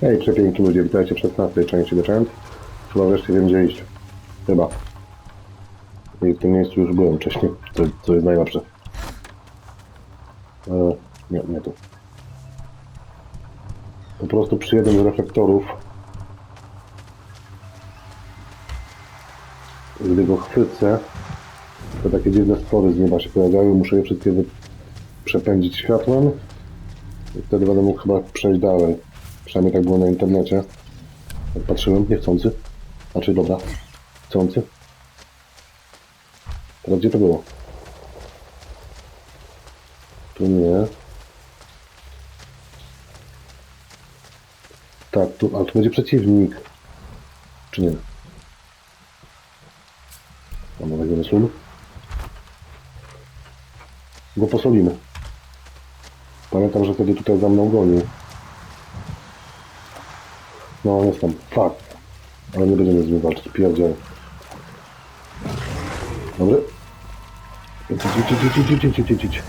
Hej, przepiękni ludzie, witajcie w 16 części The. Chyba wreszcie wiem gdzie iść. Chyba. I w tym miejscu już byłem wcześniej, co, co jest najlepsze. E, nie, nie tu. Po prostu przy jednym z reflektorów gdy go chwycę, to takie dziwne spory z nieba się pojawiały. Muszę je wszystkie przepędzić światłem i wtedy będę mógł chyba przejść dalej. Przynajmniej tak było na internecie. Jak patrzyłem, niechcący. Znaczy, dobra, chcący. Teraz gdzie to było? Tu nie. Tak, tu, a tu będzie przeciwnik. Czy nie? Tam weźmiemy sól. Go posolimy. Pamiętam, że wtedy tutaj za mną gonił. No, jest tam. Fakt. Ale nie będziemy z nim walczyć. Pierdziel. Dobry. Idź, idź, idź, idź.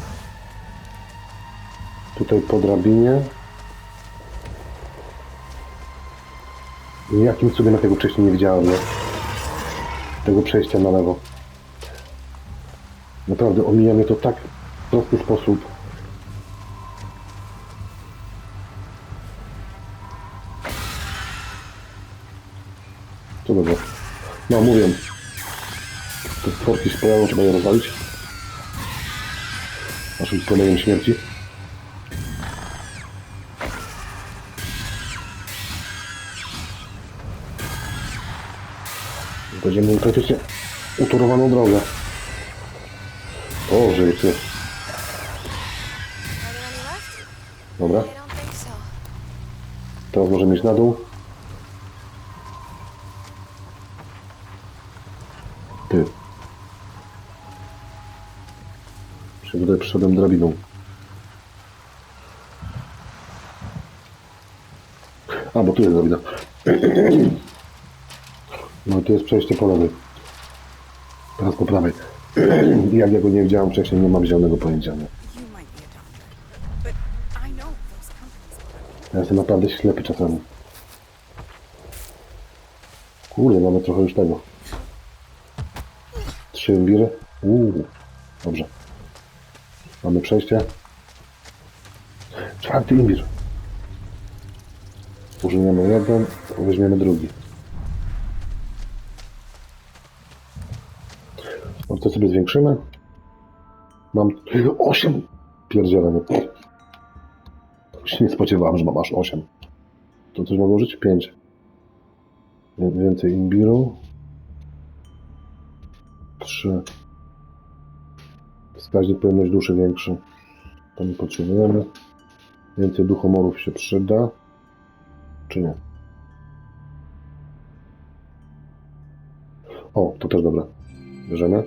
Tutaj po drabinie. Jakim cudem ja tego wcześniej nie widziałem, nie? Tego przejścia na lewo. Naprawdę omija mnie to tak w prosty sposób. Co dobrze. No, mówię. Te stworki się pojawią, trzeba je rozwalić. Naszym płomieniem śmierci. Będziemy mieli praktycznie utorowaną drogę. O, any left? Dobra. Teraz możemy iść na dół. Tutaj przyszedłem drabiną. A, bo tu jest drabina. No tu jest przejście po lewej. Teraz po prawej. Jak ja go nie widziałem wcześniej, nie mam zielonego pojęcia. Nie? Ja jestem naprawdę ślepy czasami. Kurde, mamy trochę już tego. Trzy imbiry. Uuu, dobrze. Mamy przejście. Czwarty imbir. Użyjemy jeden, weźmiemy drugi. No to sobie zwiększymy. Mam osiem. Pierdzielamy. Się nie spodziewałem, że mam aż 8. To coś mogę użyć? 5. Więcej imbiru. 3. Wskaźnik pojemność duszy większy. To nie potrzebujemy. Więcej duchomorów się przyda. Czy nie? O, to też dobre. Bierzemy.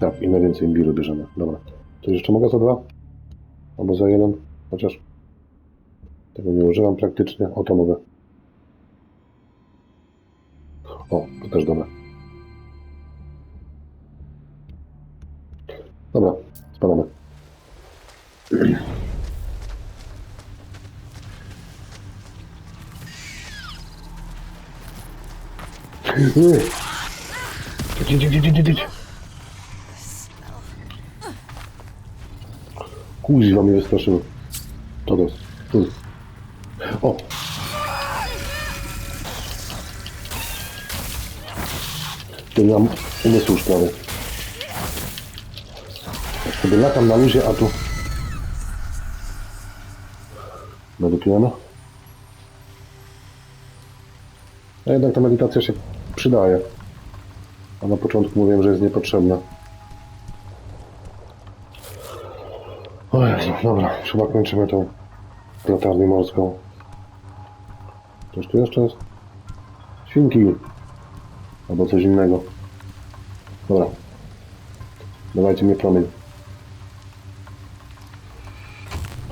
Tak, i na więcej imbiru bierzemy. Dobra. To jeszcze mogę za dwa? Albo za jeden? Chociaż tego nie używam praktycznie. O, to mogę. O, to też dobre. Dobra, spadamy. Idź, idź, idź, mnie wystraszyło. To. Tu. O! Mam umysłu już prawie. Jak sobie latam na luzie, a tu... Medytujemy. A jednak ta medytacja się przydaje. A na początku mówiłem, że jest niepotrzebna. O Jezu, dobra, chyba kończymy tą latarnię morską. Coś tu jeszcze jest? Świnki. Albo coś innego. Dobra. Dawajcie mi promień.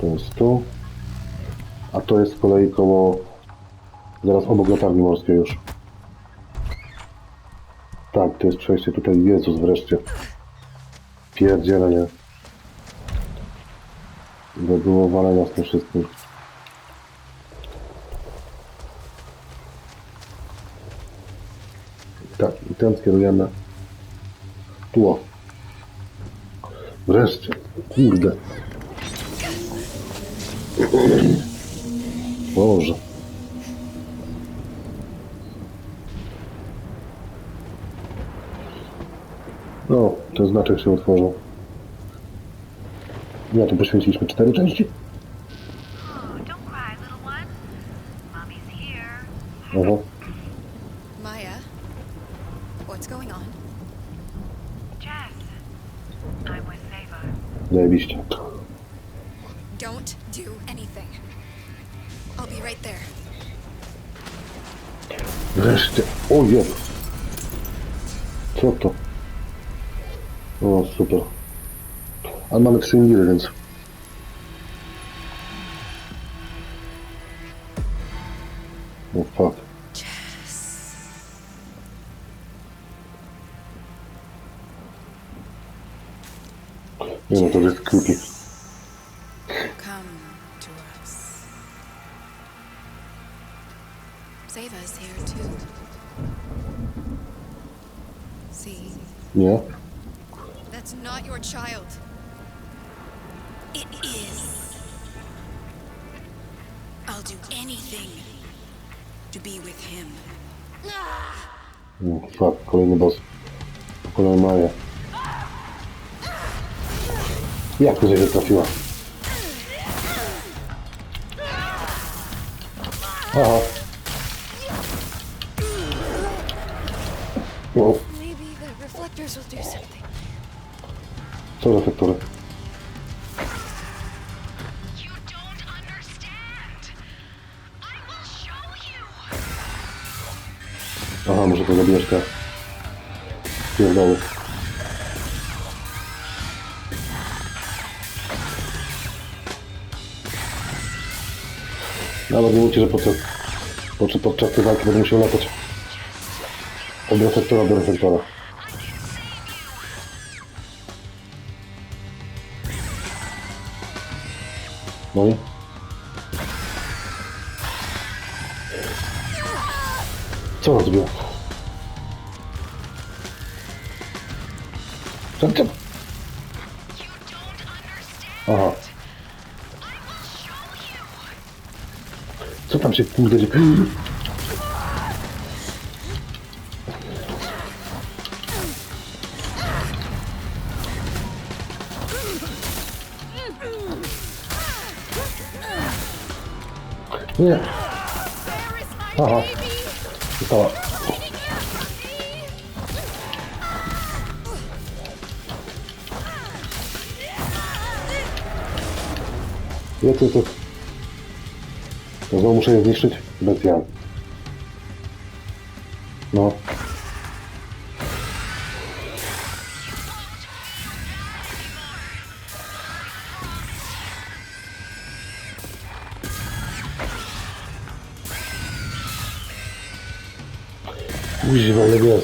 To jest tu. A to jest z kolei koło... Zaraz obok latarni morskiej już. Tak, to jest przejście tutaj. Jezus wreszcie. Pierdziele, nie? By było walenia z tym wszystkim. Tak, i ten skierujemy tu. Wreszcie. Kurde. Boże. No, ten znaczek się otworzył. Ja tu poświęciliśmy cztery części? Oh, don't cry, little one. Mommy's here. Aha. Maya, what's going on? Jess, I'm with Zeva. Zajebiście. Don't do anything. I'll be right there. Wreszcie. O je. Co to? O, super. Ale mamy trzy ingiry, więc... Zeva's here too. See, Nie? that's not your child. It is. I'll do anything to be with him. O, fuck, kolejny boss. Kolejny Maja. Jak to się trafiła? Aha. The reflectors will do something. co reflektory? You don't understand. I will show you. Aha, muszę to zabijać te pierdoły. Nawet nie mówcie, że podczas, podczas, podczas tej walki będę musiał latać od reflektora do reflektora. No? Co on zrobił? Co, understand. Aha. Co tam się kurde dzieje? Nie. Aha. Została. Jest, jest, jest. Ja znowu muszę je zniszczyć? Bez jaj. No. Trying to help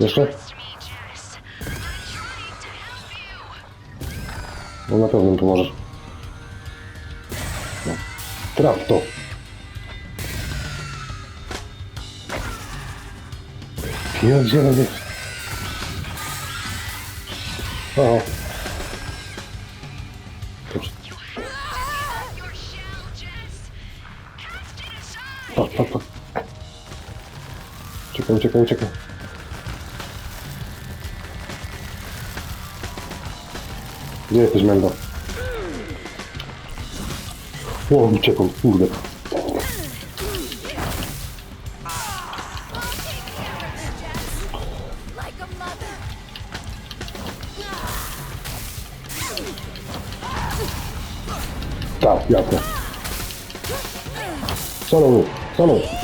you. No na pewno mi pomożesz. No. Traf to. Pierdziele. Aha. Uciekaj, uciekaj, uciekaj. Gdzie jesteś, Mendo? O, uciekam, kurde. Tak, jasne. Solo, solo.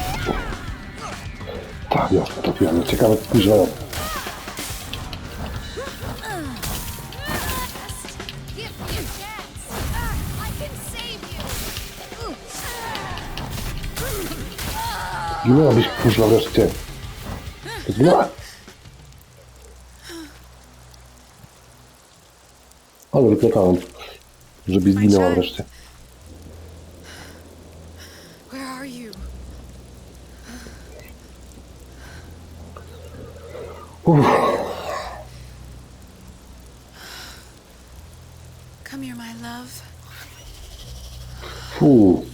Can save you. Ginęłabyś, kuźwa, wreszcie. Zgła! Ale wyklepałem, żeby zginęła wreszcie. Come here, my love. Fuu,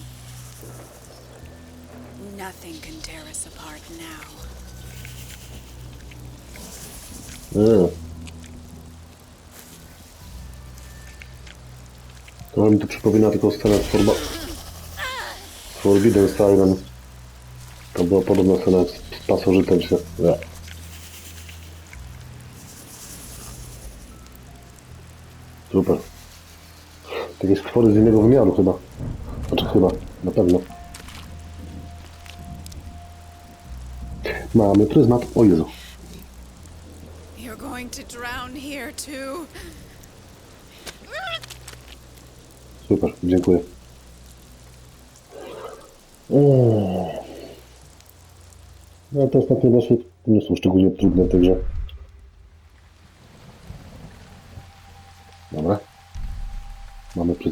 Nothing can tear us apart now. nie. Trochę mi to przypomina tylko scenę z Forba... Forbidden Siren. To była podobna scena z pasożytem się. Nie. Super. Takie stwory z innego wymiaru chyba. Znaczy chyba, na pewno. Mamy pryzmat. O Jezu. You're going to drown here too. Super, dziękuję. No te ostatnie bossy nie są szczególnie trudne w tej grze.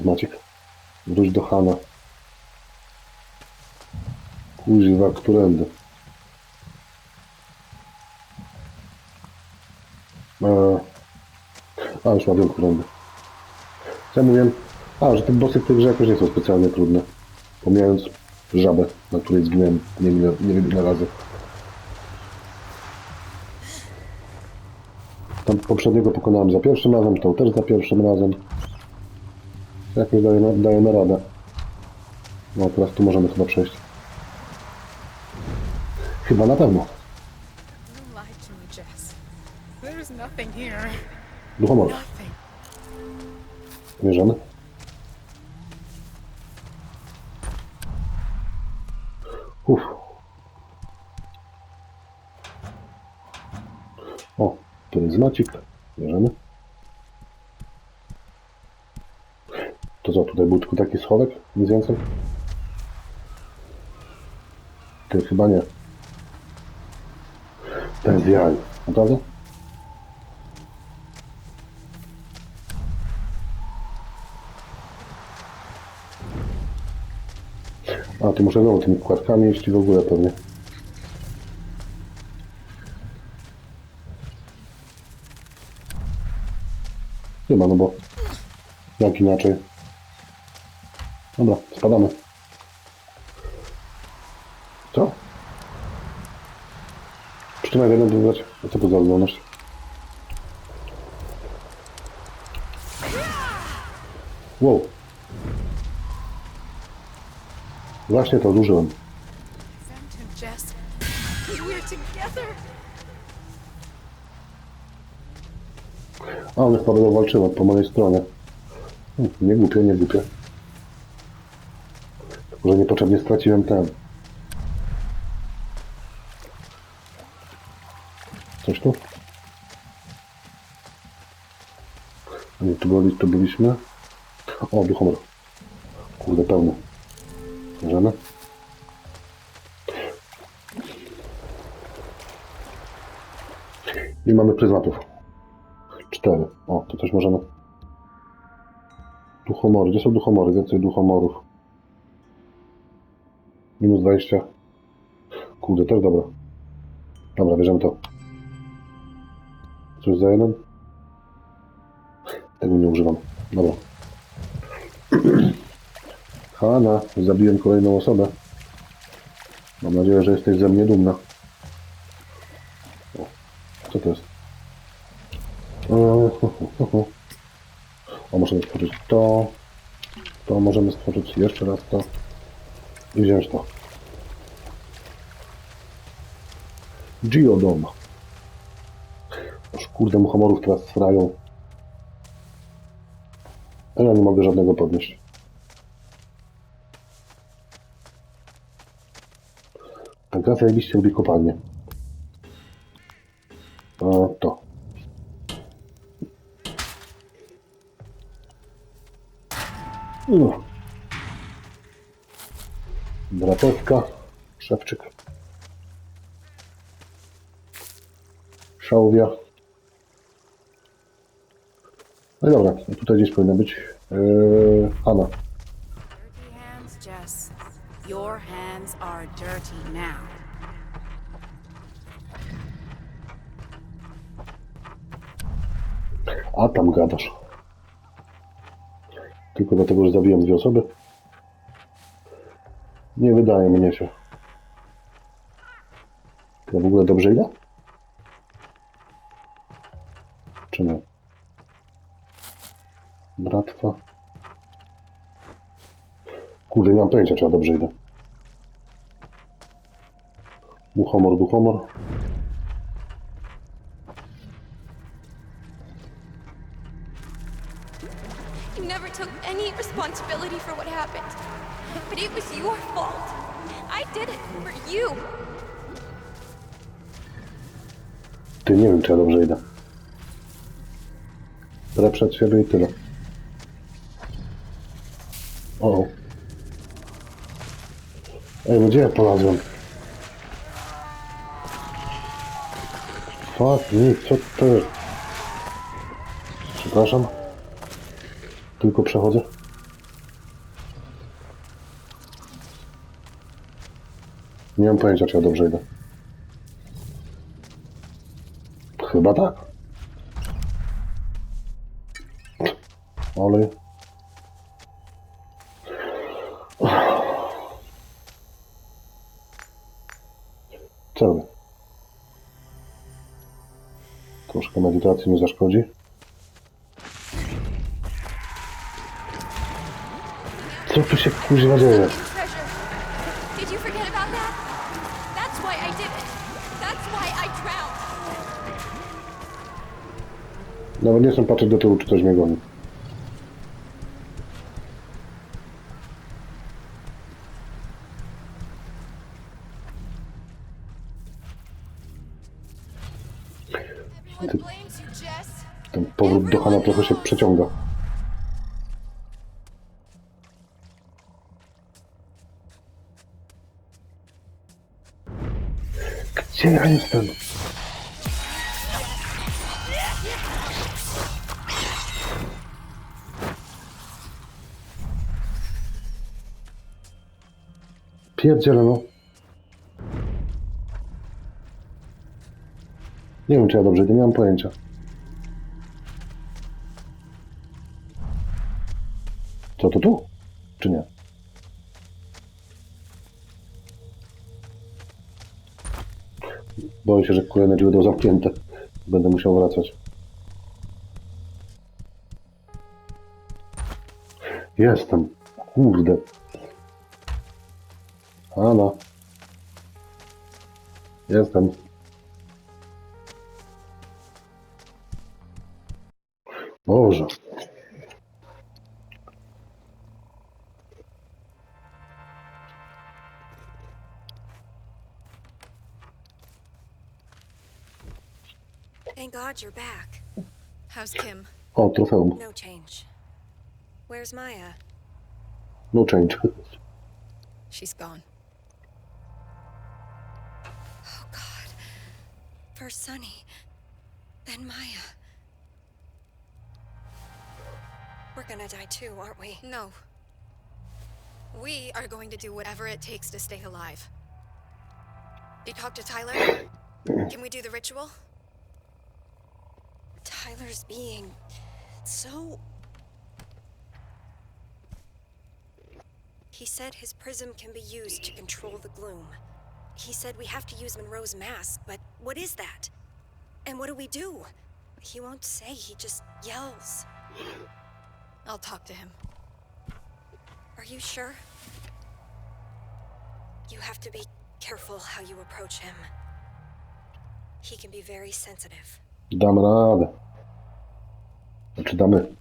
Mamy pryzmacik. Wróć do Hana. Kuźwa, którędy? A, już mam wiem, którędy. Co ja mówiłem? A, że te bossy w tej grze jakoś nie są specjalnie trudne. Pomijając żabę, na której zginąłem nie, nie, nie wiem ile razy. Tam poprzedniego pokonałem za pierwszym razem, to też za pierwszym razem. Jakoś dajemy, dajemy radę. No teraz tu możemy chyba przejść. Chyba na pewno. Duchomor. Bierzemy. Uff. O, to jest macik. Bierzemy. To co, tutaj był tylko taki schowek? Nic więcej? Ty chyba nie. Ten jaj. Naprawdę? A, tu muszę znowu tymi kładkami iść i w ogóle pewnie. Chyba, no bo jak inaczej. Dobra, spadamy. Co? Przytrzymaj jedną wybrać. A co to za oglądasz? Wow. Właśnie to użyłem. Found him, Jess. We're together. A one chyba będą walczyły po mojej stronie. Hmm, Nie głupie, nie głupie. Tylko, że niepotrzebnie straciłem ten. Coś tu? Nie, tu, byli, tu byliśmy. O, duchomor. Kurde, pełny. Bierzemy. I mamy pryzmatów. Cztery. O, to coś możemy. Duchomory. Gdzie są duchomory? Więcej duchomorów. Minus 20. Kurde, też dobra. Dobra, bierzemy to. Coś za jeden? Tego nie używam. Dobra. Hanna, zabiłem kolejną osobę. Mam nadzieję, że jesteś ze mnie dumna. O, co to jest? O, ho, ho, ho. o, możemy stworzyć to. To możemy stworzyć jeszcze raz to. I wziąć to. Geodom. Aż kurde muchomorów teraz sfrają. A ja nie mogę żadnego podnieść. Ta gra zajebiście lubi kopalnię. Dratewka, szewczyk. szałwia. No i dobra, tutaj gdzieś powinna być yy, Hanna. Dirty hands, Jess. Your hands are dirty now. A tam gadasz. Tylko dlatego, że zabiłem dwie osoby? Nie wydaje mnie się. Ja w ogóle dobrze idę? Czy nie? Bratwa. Kurde, nie mam pojęcia, czy ja dobrze idę. Duchomor, duchomor. Responsibility for what happened. But it was your fault. I did it for you. Ty nie wiem, czy ja dobrze idę. Brę przed siebie i tyle. O. Ej, no gdzie ja polazłem? Fuck me, co jest? Przepraszam. Tylko przechodzę. Nie mam pojęcia, czy ja dobrze idę. Chyba tak. Ale... Cały. Troszkę medytacji nie zaszkodzi. Co tu się kuźwa dzieje? Nawet nie chcę patrzeć do tyłu, czy ktoś mnie goni. Jess. Ten powrót do Hana trochę się przeciąga. Gdzie ja jestem? Pierdziele no. Nie wiem czy ja dobrze, nie mam pojęcia. Co to tu? Czy nie? Boję się, że kolejne drzwi będą zamknięte. Będę musiał wracać. Jestem. Kurde. Ana. Jestem. Boże. Thank God you're back. How's Kim? O, trofeum. No change. Where's Maya? No change. She's gone. First Sunny, then Maya. We're gonna die too, aren't we? No. We are going to do whatever it takes to stay alive. You talk to Tyler? Can we do the ritual? Tyler's being so. He said his prism can be used to control the gloom. He said we have to use Monroe's mask, but what is that? And what do we do? He won't say, he just yells. I'll talk to him. Are you sure? You have to be careful how you approach him. He can be very sensitive. Damy radę. Znaczy damy.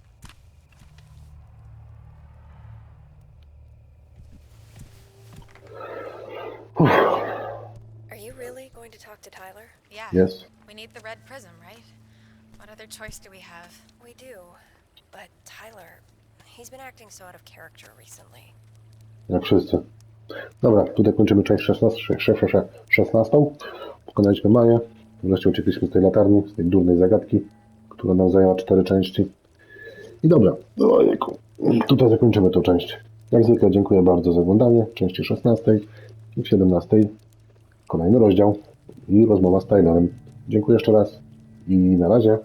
Are you really going to talk to Tyler? Yeah. Yes. We need the red prism, right? What other choice do we have? We do. But Tyler, he's been acting so out of character recently. Jak wszyscy. Dobra, tutaj kończymy część 16. 16. Pokonaliśmy Maję. Wreszcie uciekliśmy z tej latarni, z tej durnej zagadki, która nam zajęła cztery części. I dobra, no, ojejku. tutaj zakończymy tą część. Jak zwykle dziękuję bardzo za oglądanie części 16 i 17 kolejny rozdział i rozmowa z Taynorem. Dziękuję jeszcze raz i na razie.